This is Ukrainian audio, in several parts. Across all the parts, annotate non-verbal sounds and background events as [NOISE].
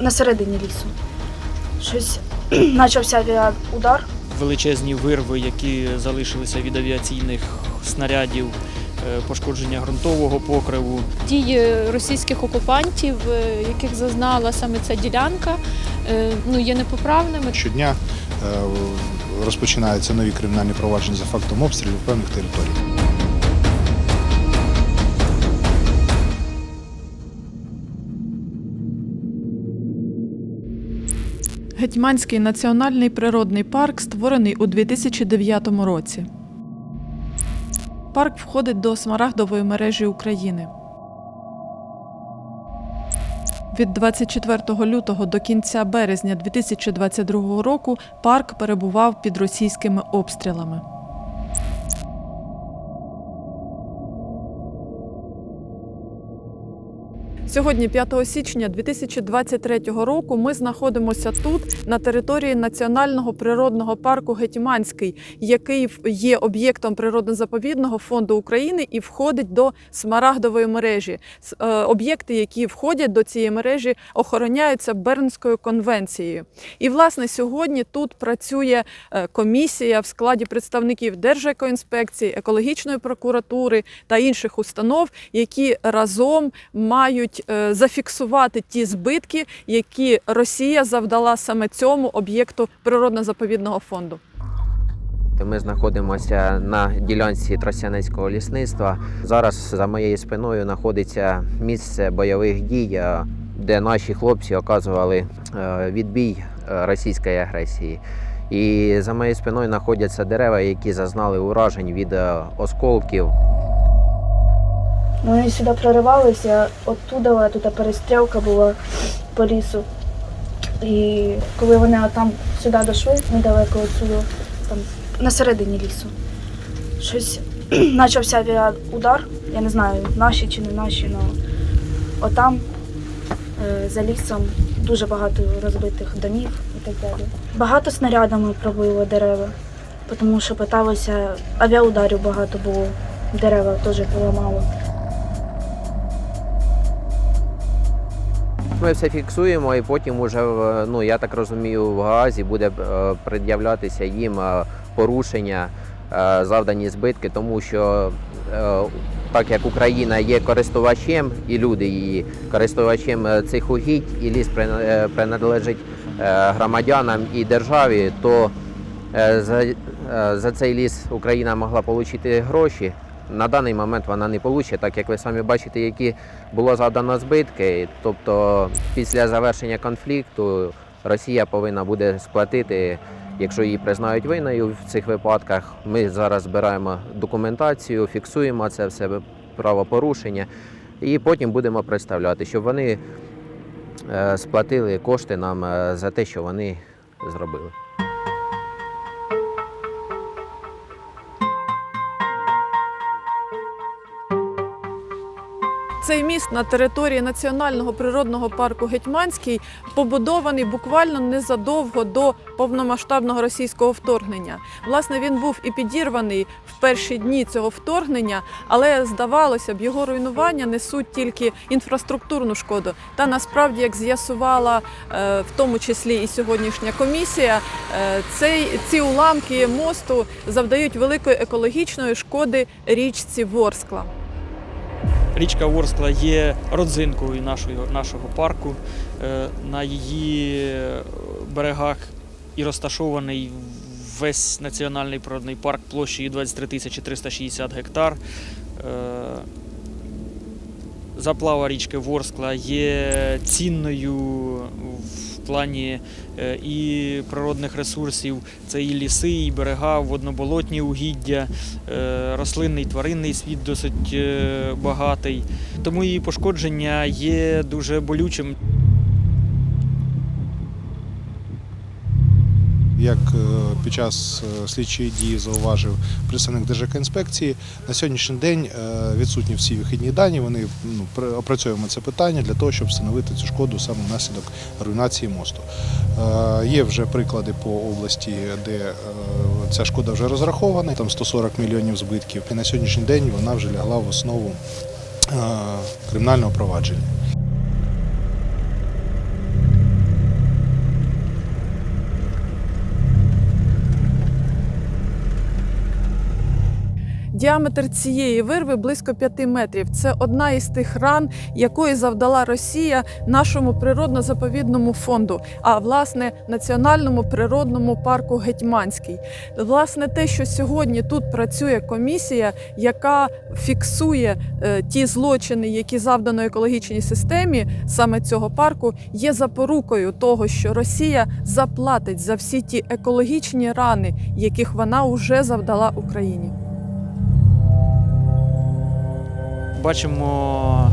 на середині лісу. Щось [CLEARS THROAT] почався авіаудар. величезні вирви, які залишилися від авіаційних снарядів, е, пошкодження ґрунтового покриву. Дії російських окупантів, е, яких зазнала саме ця ділянка, е, ну є непоправними. Щодня розпочинаються нові кримінальні провадження за фактом обстрілів певних територій. Гетьманський національний природний парк створений у 2009 році. Парк входить до Смарагдової мережі України. Від 24 лютого до кінця березня 2022 року парк перебував під російськими обстрілами. Сьогодні, 5 січня 2023 року, ми знаходимося тут, на території Національного природного парку Гетьманський, який є об'єктом природно-заповідного фонду України і входить до Смарагдової мережі. Е, Об'єкти, які входять до цієї мережі, охороняються Бернською конвенцією. І власне сьогодні тут працює е, комісія в складі представників Держекоінспекції, екологічної прокуратури та інших установ, які разом мають е, зафіксувати ті збитки, які Росія завдала саме цьому об'єкту природно-заповідного фонду. Ми знаходимося на ділянці Тростянецького лісництва. Зараз за моєю спиною знаходиться місце бойових дій, е, де наші хлопці оказували е, відбій російської агресії. І за моєю спиною знаходяться дерева, які зазнали уражень від осколків. Вони сюди проривалися, оттуда тут перестрілка була по лісу. І коли вони там сюди дійшли, недалеко отсюди, там на середині лісу, щось [CLEARS THROAT] почався авіаудар. Я не знаю, наші чи не наші, але отам е, за лісом дуже багато розбитих домів і так далі. Багато снарядами пробило дерева, тому що питалося, авіаударів багато було, дерева теж поламало. Ми все фіксуємо, і потім уже ну я так розумію, в Гаазі буде е, пред'являтися їм е, порушення, е, завдані збитки, тому що е, так як Україна є користувачем і люди її користувачем е, цих угідь, і ліс прин- е, приналежить е, громадянам і державі, то е, е, за цей ліс Україна могла отримати гроші. На даний момент вона не получить, так як ви самі бачите, які було завдано збитки. Тобто, після завершення конфлікту Росія повинна буде сплатити, якщо її признають винною в цих випадках. Ми зараз збираємо документацію, фіксуємо це все правопорушення, і потім будемо представляти, щоб вони е, сплатили кошти нам е, за те, що вони зробили. Цей міст на території Національного природного парку Гетьманський побудований буквально незадовго до повномасштабного російського вторгнення. Власне, він був і підірваний в перші дні цього вторгнення, але здавалося б, його руйнування несуть тільки інфраструктурну шкоду. Та насправді, як з'ясувала е, в тому числі і сьогоднішня комісія, е, цей, ці уламки мосту завдають великої екологічної шкоди річці Ворскла. Річка Ворскла є родзинкою нашого, нашого парку. Е, На її берегах і розташований весь національний природний парк площею 23 тисячі 360 гектар. Е, Заплава річки Ворскла є цінною в плані е, і природних ресурсів. Це і ліси, і берега, водноболотні угіддя, е, рослинний тваринний світ досить е, багатий. Тому її пошкодження є дуже болючим. Як е, під час е, слідчої дії зауважив представник Держекоінспекції, на сьогоднішній день е, відсутні всі вихідні дані. Вони ну, опрацьовуємо це питання для того, щоб встановити цю шкоду саме внаслідок руйнації мосту. Є вже приклади по області, де ця шкода вже розрахована, там 140 мільйонів збитків. І на сьогоднішній день вона вже лягла в основу кримінального провадження. Діаметр цієї вирви близько 5 метрів. Це одна із тих ран, якої завдала Росія нашому природно-заповідному фонду, а власне національному природному парку Гетьманський. Власне, те, що сьогодні тут працює комісія, яка фіксує е, ті злочини, які завдано екологічній системі саме цього парку, є запорукою того, що Росія заплатить за всі ті екологічні рани, яких вона вже завдала Україні. Бачимо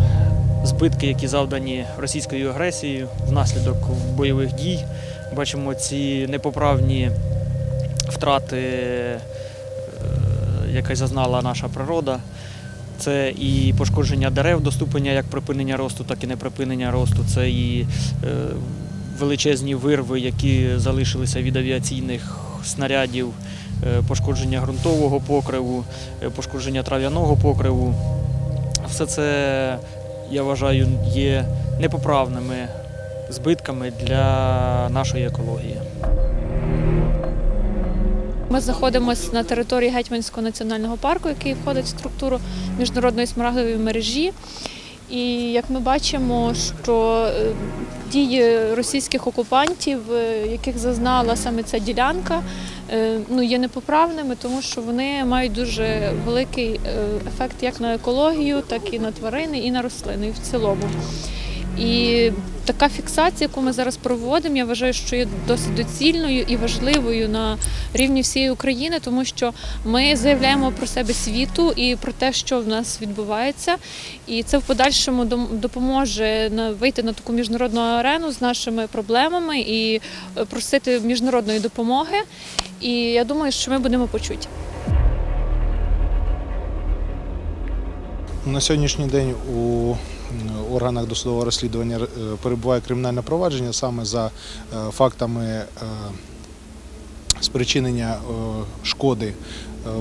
збитки, які завдані російською агресією внаслідок бойових дій. Бачимо ці непоправні втрати, е, які зазнала наша природа. Це і пошкодження дерев до ступеня як припинення росту, так і неприпинення росту. Це і е, величезні вирви, які залишилися від авіаційних снарядів, е, пошкодження ґрунтового покриву, пошкодження трав'яного покриву. Все це, я вважаю, є непоправними збитками для нашої екології. Ми знаходимося на території Гетьманського національного парку, який входить в структуру міжнародної смарагдової мережі. І як ми бачимо, що е, дії російських окупантів, е, яких зазнала саме ця ділянка, е, ну, є непоправними, тому що вони мають дуже великий ефект як на екологію, так і на тварини, і на рослини і в цілому. І така фіксація, яку ми зараз проводимо, я вважаю, що є досить доцільною і важливою на рівні всієї України, тому що ми заявляємо про себе світу і про те, що в нас відбувається. І це в подальшому допоможе вийти на таку міжнародну арену з нашими проблемами і е, просити міжнародної допомоги. І я думаю, що ми будемо почуті. На сьогоднішній день у органах досудового розслідування е, перебуває кримінальне провадження саме за е, фактами е, спричинення е, шкоди е,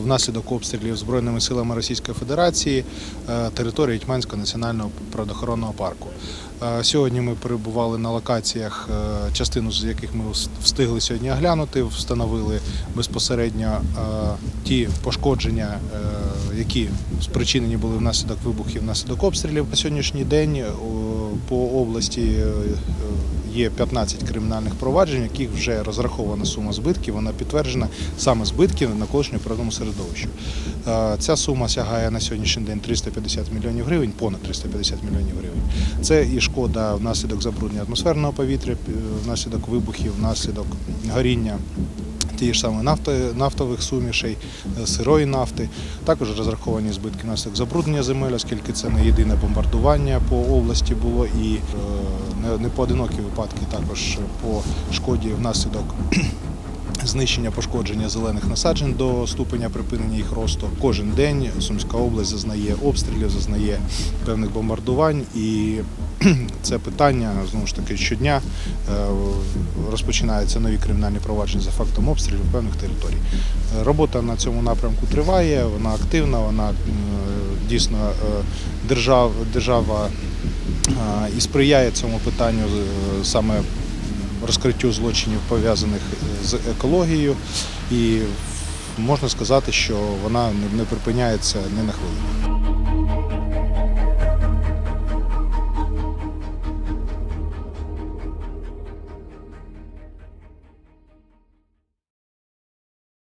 внаслідок обстрілів Збройними силами Російської Федерації е, території Тьманського національного природоохоронного парку. Сьогодні ми перебували на локаціях, частину з яких ми встигли сьогодні оглянути, встановили безпосередньо ті пошкодження, які спричинені були внаслідок вибухів, внаслідок обстрілів. На сьогоднішній день по області є 15 кримінальних проваджень, в яких вже розрахована сума збитків. Вона підтверджена саме збитків навколишньому природному середовищу. Е, Ця сума сягає на сьогоднішній день 350 мільйонів гривень, понад 350 мільйонів гривень. Це і шкода внаслідок забруднення атмосферного повітря, е, внаслідок вибухів, внаслідок горіння тієї ж нафти, нафтових сумішей, е, сирої нафти. Також розраховані збитки внаслідок забруднення земель, оскільки це не єдине бомбардування по області було і не- непоодинокі випадки також по шкоді внаслідок [CLEARS THROAT] знищення пошкодження зелених насаджень до ступеня припинення їх росту. Кожен день Сумська область зазнає обстрілів, зазнає певних бомбардувань, і [CLEARS THROAT] це питання знову ж таки щодня е, розпочинаються нові кримінальні провадження за фактом обстрілів певних територій. Робота на цьому напрямку триває, вона активна, вона дійсно е, держав, держава і сприяє цьому питанню е, саме розкриттю злочинів пов'язаних з екологією, і можна сказати, що вона не припиняється ні на хвилину.